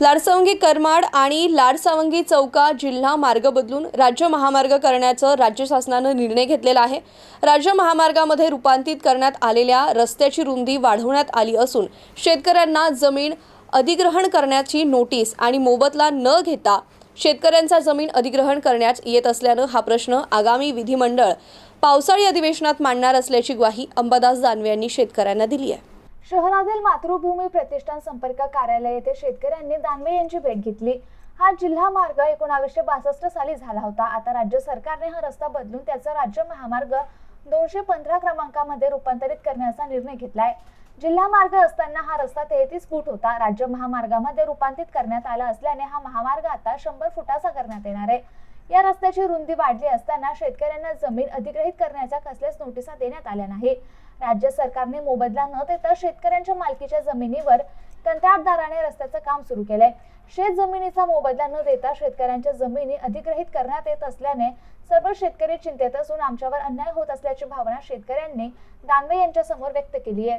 लाडसावंगी करमाड आणि लाडसावंगी चौका जिल्हा मार्ग बदलून राज्य महामार्ग करण्याचं राज्य शासनानं निर्णय घेतलेला आहे. राज्य महामार्गामध्ये रूपांतरित करण्यात आलेल्या रस्त्याची रुंदी वाढवण्यात आली असून शेतकऱ्यांना जमीन अधिग्रहण करण्याची नोटीस आणि मोबदला न घेता शेतकऱ्यांचा जमीन अधिग्रहण करण्यात येत असल्यानं हा प्रश्न आगामी विधिमंडळ पावसाळी अधिवेशनात मांडणार असल्याची ग्वाही अंबादास दानवे यांनी शेतकऱ्यांना दिली आहे. शहरातील मातृभूमी प्रतिष्ठान संपर्क कार्यालय येथे शेतकऱ्यांनी दानवे यांची भेट घेतली. हा जिल्हा मार्ग एकोणावीसशे बासष्ट साली झाला होता. आता राज्य सरकारने हा रस्ता बदलून त्याचा राज्य महामार्ग दोनशे पंधरा क्रमांकामध्ये रूपांतरित करण्याचा निर्णय घेतलाय. जिल्हा मार्ग असताना हा रस्ता तेहतीस फूट होता. राज्य महामार्गामध्ये रूपांतरित करण्यात आला असल्याने हा महामार्ग आता शंभर फुटाचा करण्यात येणार आहे. या रस्त्याची रुंदी वाढली असताना शेतकऱ्यांना जमीन अधिग्रहित करण्याच्या कसल्याच नोटिसा देण्यात आल्या नाही. राज्य सरकारने मोबदला न देता शेतकऱ्यांच्या मालकीच्या जमिनीवर कंत्राटदाराने रस्त्याचं काम सुरू केलंय. शेत जमिनीचा मोबदला न देता शेतकऱ्यांच्या जमिनी अधिग्रहित करण्यात येत असल्याने सर्व शेतकरी चिंतेत असून आमच्यावर अन्याय होत असल्याची भावना शेतकऱ्यांनी दानवे यांच्या समोर व्यक्त केली आहे.